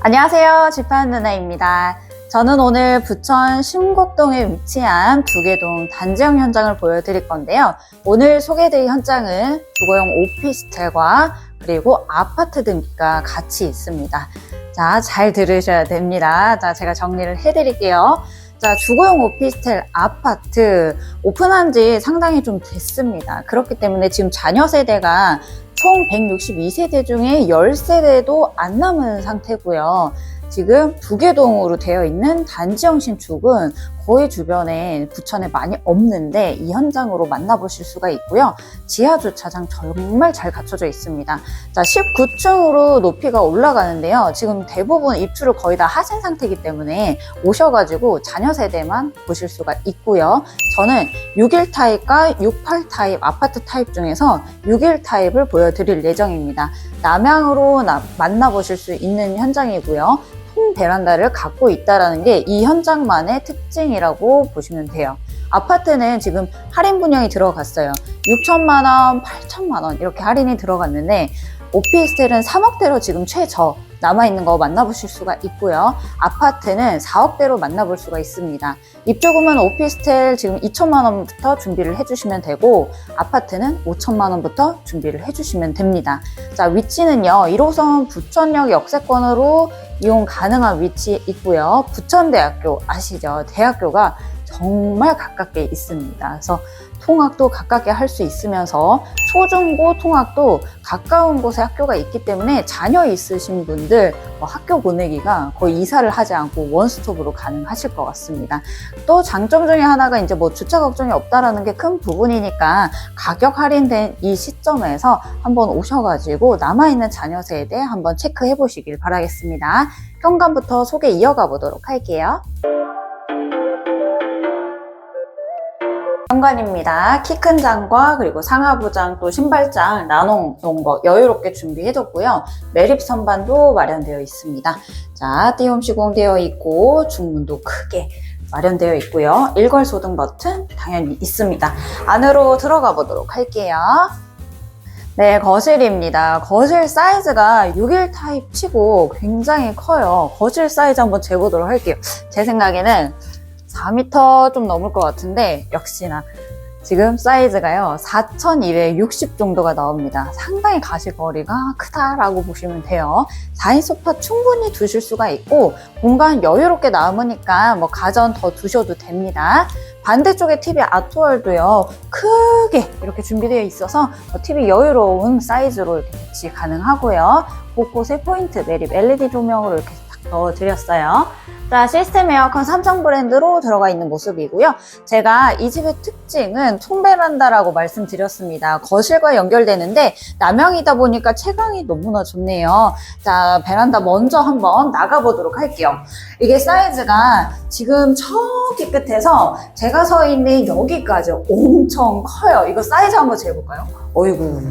안녕하세요. 지판 누나입니다. 저는 오늘 부천 심곡동에 위치한 두개동 단지형 현장을 보여드릴 건데요. 오늘 소개해드릴 현장은 주거용 오피스텔과 그리고 아파트 등기가 같이 있습니다. 자, 잘 들으셔야 됩니다. 자, 제가 정리를 해드릴게요. 자, 주거용 오피스텔 아파트 오픈한 지 상당히 좀 됐습니다. 그렇기 때문에 지금 자녀 세대가 총 162세대 중에 10세대도 안 남은 상태고요. 지금 두개동으로 되어 있는 단지 형 신축은 거의 주변에 부천에 많이 없는데 이 현장으로 만나보실 수가 있고요. 지하 주차장 정말 잘 갖춰져 있습니다. 자, 19층으로 높이가 올라가는데요. 지금 대부분 입주를 거의 다 하신 상태이기 때문에 오셔가지고 자녀 세대만 보실 수가 있고요. 저는 6일 타입과 68 타입 아파트 타입 중에서 6일 타입을 보여드릴 예정입니다. 남향으로 나- 만나보실 수 있는 현장이고요. 통 베란다를 갖고 있다는 게 이 현장만의 특징이라고 보시면 돼요. 아파트는 지금 할인 분양이 들어갔어요. 6천만 원, 8천만 원 이렇게 할인이 들어갔는데 오피스텔은 3억대로 지금 최저 남아있는 거 만나보실 수가 있고요. 아파트는 4억대로 만나볼 수가 있습니다. 입주금은 오피스텔 지금 2천만 원부터 준비를 해주시면 되고 아파트는 5천만 원부터 준비를 해주시면 됩니다. 자 위치는요 1호선 부천역 역세권으로 이용 가능한 위치에 있고요. 부천대학교 아시죠? 대학교가 정말 가깝게 있습니다. 그래서 통학도 가깝게 할 수 있으면서 초중고 통학도 가까운 곳에 학교가 있기 때문에 자녀 있으신 분들 뭐 학교 보내기가 거의 이사를 하지 않고 원스톱으로 가능하실 것 같습니다. 또 장점 중에 하나가 이제 뭐 주차 걱정이 없다라는 게 큰 부분이니까 가격 할인된 이 시점에서 한번 오셔가지고 남아있는 자녀 세대 한번 체크해 보시길 바라겠습니다. 현관부터 소개 이어가 보도록 할게요. 현관입니다. 키 큰 장과 그리고 상하부장 또 신발장 나눠 놓은 거 여유롭게 준비해뒀고요. 매립 선반도 마련되어 있습니다. 자, 띄움 시공되어 있고 중문도 크게 마련되어 있고요. 일괄 소등 버튼 당연히 있습니다. 안으로 들어가 보도록 할게요. 네, 거실입니다. 거실 사이즈가 6일 타입 치고 굉장히 커요. 거실 사이즈 한번 재보도록 할게요. 제 생각에는 4m 좀 넘을 것 같은데 역시나 지금 사이즈가요 4260 정도가 나옵니다. 상당히 가시거리가 크다라고 보시면 돼요. 4인 소파 충분히 두실 수가 있고 공간 여유롭게 남으니까 뭐 가전 더 두셔도 됩니다. 반대쪽에 TV 아트월도요 크게 이렇게 준비되어 있어서 TV 여유로운 사이즈로 이렇게 배치 가능하고요. 곳곳에 포인트 매립 LED 조명으로 이렇게 딱 넣어드렸어요 자, 시스템 에어컨 삼성 브랜드로 들어가 있는 모습이고요. 제가 이 집의 특징은 통베란다라고 말씀드렸습니다. 거실과 연결되는데 남향이다 보니까 채광이 너무나 좋네요. 자, 베란다 먼저 한번 나가보도록 할게요. 이게 사이즈가 지금 저기 끝에서 제가 서 있는 여기까지 엄청 커요. 이거 사이즈 한번 재볼까요? 어이구.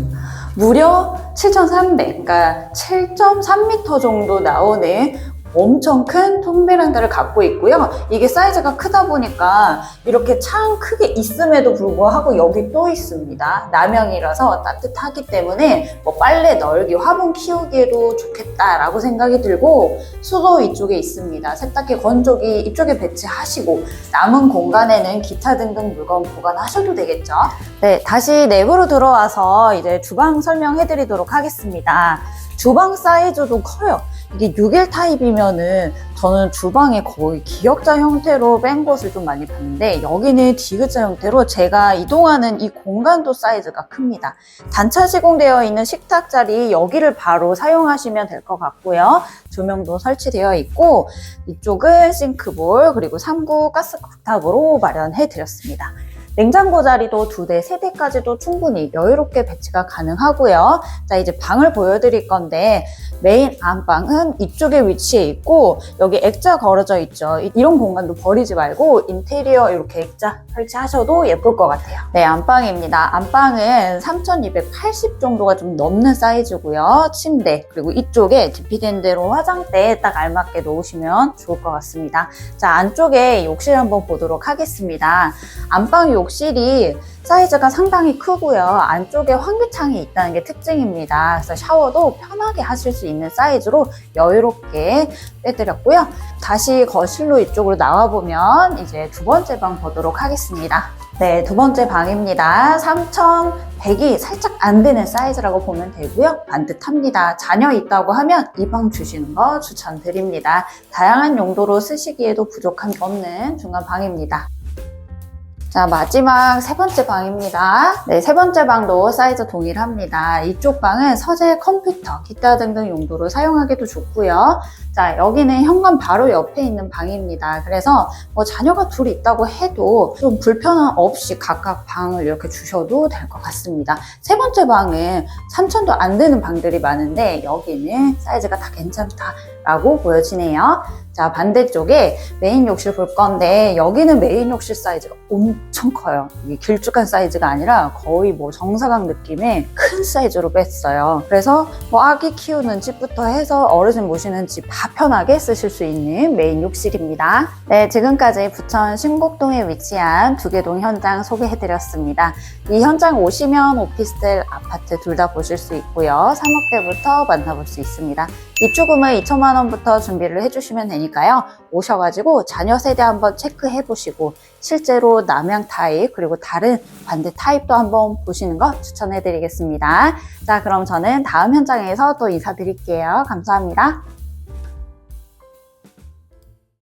무려 7,300, 그러니까 7.3m 정도 나오는 엄청 큰 통베란다를 갖고 있고요. 이게 사이즈가 크다 보니까 이렇게 창 크게 있음에도 불구하고 여기 또 있습니다. 남향이라서 따뜻하기 때문에 뭐 빨래 널기, 화분 키우기에도 좋겠다라고 생각이 들고 수도 이쪽에 있습니다. 세탁기, 건조기 이쪽에 배치하시고 남은 공간에는 기타 등등 물건 보관하셔도 되겠죠. 네, 다시 내부로 들어와서 이제 주방 설명해 드리도록 하겠습니다. 주방 사이즈도 커요. 이게 6일 타입이면은 저는 주방에 거의 기역자 형태로 뺀 것을 좀 많이 봤는데 여기는 디귿자 형태로 제가 이동하는 이 공간도 사이즈가 큽니다. 단차 시공되어 있는 식탁 자리 여기를 바로 사용하시면 될 것 같고요. 조명도 설치되어 있고 이쪽은 싱크볼 그리고 3구 가스쿡탑으로 마련해 드렸습니다. 냉장고 자리도 두 대, 세 대까지도 충분히 여유롭게 배치가 가능하고요. 자, 이제 방을 보여드릴 건데 메인 안방은 이쪽에 위치해 있고 여기 액자 걸어져 있죠. 이- 이런 공간도 버리지 말고 인테리어 이렇게 액자 설치하셔도 예쁠 것 같아요. 네, 안방입니다. 안방은 3280 정도가 좀 넘는 사이즈고요. 침대 그리고 이쪽에 디피된 대로 화장대에 딱 알맞게 놓으시면 좋을 것 같습니다. 자, 안쪽에 욕실 한번 보도록 하겠습니다. 안방 욕실 욕실이 사이즈가 상당히 크고요. 안쪽에 환기창이 있다는 게 특징입니다. 그래서 샤워도 편하게 하실 수 있는 사이즈로 여유롭게 빼드렸고요. 다시 거실로 이쪽으로 나와보면 이제 두 번째 방 보도록 하겠습니다. 네, 두 번째 방입니다. 3,100이 살짝 안 되는 사이즈라고 보면 되고요. 반듯합니다. 자녀 있다고 하면 이 방 주시는 거 추천드립니다. 다양한 용도로 쓰시기에도 부족함이 없는 중간 방입니다. 자, 마지막 세 번째 방입니다. 네, 세 번째 방도 사이즈 동일합니다. 이쪽 방은 서재 컴퓨터, 기타 등등 용도로 사용하기도 좋고요. 자, 여기는 현관 바로 옆에 있는 방입니다. 그래서 뭐 자녀가 둘 있다고 해도 좀 불편함 없이 각각 방을 이렇게 주셔도 될 것 같습니다. 세 번째 방은 3천도 안 되는 방들이 많은데 여기는 사이즈가 다 괜찮다라고 보여지네요. 자, 반대쪽에 메인 욕실 볼 건데 여기는 메인 욕실 사이즈가 엄청 커요. 이게 길쭉한 사이즈가 아니라 거의 뭐 정사각 느낌의 큰 사이즈로 뺐어요. 그래서 뭐 아기 키우는 집부터 해서 어르신 모시는 집 다 편하게 쓰실 수 있는 메인 욕실입니다. 네, 지금까지 부천 신곡동에 위치한 두개동 현장 소개해드렸습니다. 이 현장 오시면 오피스텔, 아파트 둘 다 보실 수 있고요. 3억대부터 만나볼 수 있습니다. 입주금을 2천만 원부터 준비를 해주시면 되니까요. 오셔가지고 자녀 세대 한번 체크해 보시고 실제로 남양 타입 그리고 다른 반대 타입도 한번 보시는 거 추천해 드리겠습니다. 자, 그럼 저는 다음 현장에서 또 인사드릴게요. 감사합니다.